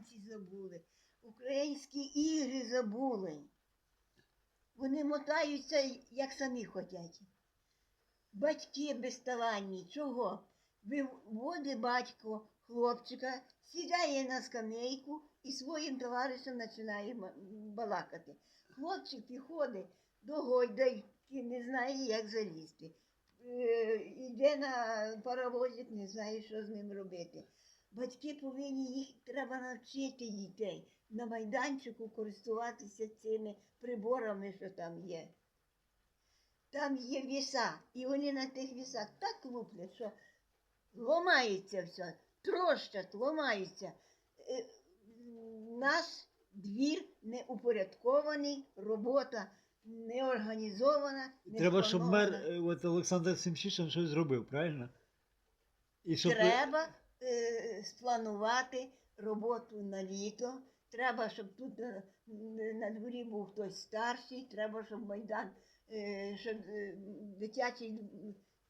танці забули, українські ігри забули. Вони мотаються, як самі хочуть. Батьки безталанні. Чого? Виводить батько хлопчика, сідає на скамейку і своїм товаришем починає балакати. Хлопчик підходить до гойдайки, не знає, як залізти. Е, Іде на паровозик, не знає, що з ним робити. Батьки повинні їх треба навчити дітей на майданчику користуватися цими приборами, що там є. Там є віса, і вони на тих вісах так луплять, що ломається все, трощать, ломаються. Е, Наш двір не упорядкований, робота не організована. Не Треба, щоб мер, е, от Олександр Семчишин щось зробив, правильно? І щоб... Треба е, спланувати роботу на літо. Треба, щоб тут на, на дворі був хтось старший, треба, щоб майдан, е, щоб е, дитячий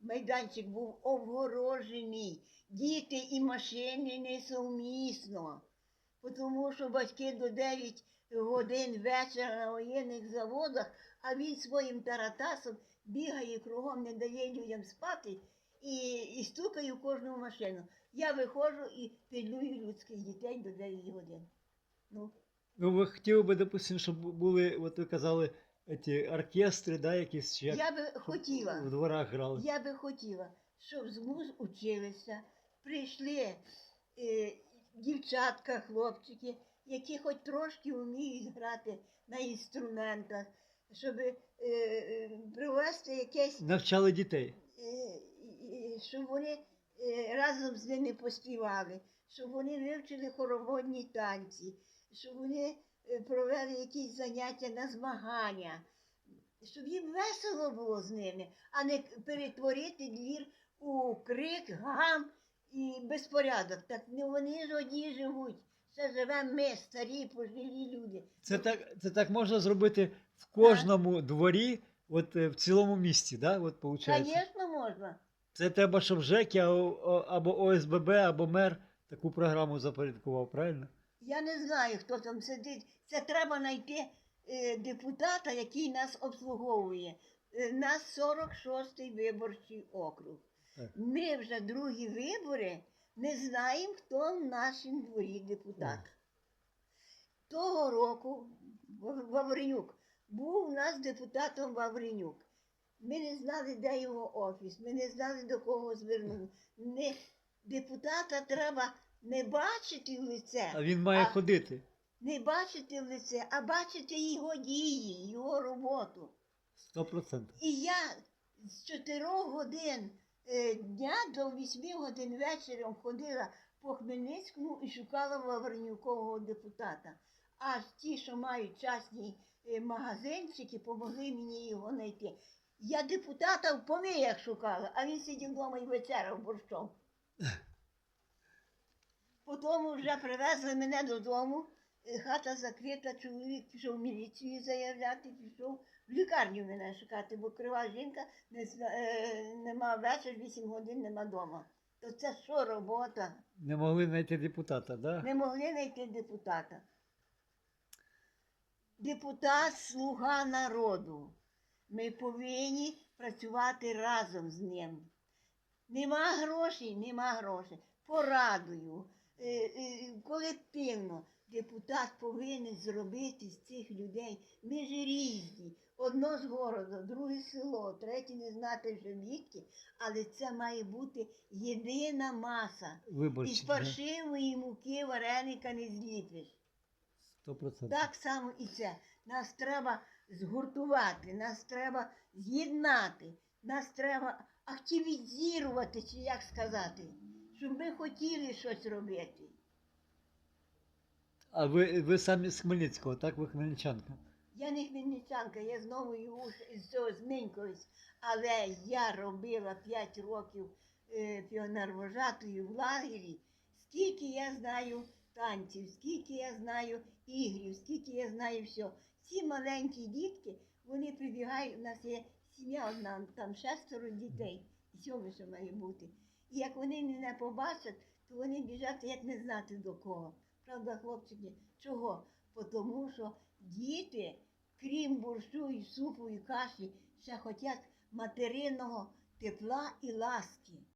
майданчик був обгорожений. Діти і машини несумісно. Тому що батьки до 9 годин вечора на воєнних заводах, а він своїм таратасом бігає кругом, не дає людям спати і, і стукаю в кожну машину. Я виходжу і пілюю людських дітей до 9 годин. Ну, Ну, ви хотіли би, допустим, щоб були, от ви казали, ці оркестри, да, якісь як я би хотіла, в дворах грали. я би хотіла, щоб з муз училися, прийшли е, дівчатка, хлопчики, які хоч трошки вміють грати на інструментах, щоб е, е, привести якесь Навчали дітей. е, щоб вони е, разом з ними поспівали, щоб вони вивчили хороводні танці, щоб вони е, провели якісь заняття на змагання, щоб їм весело було з ними, а не перетворити двір у крик, гам і безпорядок. Так не вони ж одні живуть. Це живемо ми, старі, пожилі люди. Це так, це так можна зробити в кожному дворі, от е, в цілому місті, да? От, виходить. Звісно, можна. Це треба, щоб ЖЕК або ОСББ, або мер таку програму запорядкував, правильно? Я не знаю, хто там сидить. Це треба знайти е, депутата, який нас обслуговує. Е, нас 46-й виборчий округ. Так. Ми вже другі вибори не знаємо, хто в нашому дворі депутат. Того року Вавренюк був у нас депутатом Вавренюк. Ми не знали, де його офіс, ми не знали, до кого звернути. Не, депутата треба не бачити в лице, А він має А- ходити. не бачити в лице, а бачити його дії, його роботу. Сто процентів. І я з 4 годин е, дня до 8 годин вечором ходила по Хмельницькому і шукала Вавренюкового депутата. Аж ті, що мають частні е, магазинчики, помогли мені його знайти. Я депутата в поміях шукала, а він сидів вдома і вечеряв борщом. Потім вже привезли мене додому, хата закрита, чоловік пішов в міліцію заявляти, пішов в лікарню мене шукати, бо крива жінка не, е, нема вечір, 8 годин нема вдома. То це що робота? Не могли знайти депутата, да? Не могли знайти депутата. Депутат слуга народу. Ми повинні працювати разом з ним. Нема грошей, нема грошей. Порадую, е, е, колективно. Депутат повинен зробити з цих людей. Ми ж різні. Одно з города, друге село, третє не знати вже звідки, але це має бути єдина маса. Виборчі. Із паршивої муки вареника не зліпиш. Сто процентів. Так само і це. Нас треба згуртувати, нас треба з'єднати, нас треба активізувати, чи як сказати, щоб ми хотіли щось робити. А ви, ви самі з Хмельницького, так? Ви хмельничанка. Я не хмельничанка, я знову з цього змінькуюсь, але я робила 5 років е, піонервожатою в лагері. Скільки я знаю танців, скільки я знаю ігрів, скільки я знаю всього. Ці маленькі дітки, вони прибігають, у нас є сім'я одна, там шестеро дітей, сьоме ще має бути. І як вони мене побачать, то вони біжать, як не знати до кого. правда, хлопчики. Чого? Тому що діти, крім борщу і супу і каші, ще хочуть материнного тепла і ласки.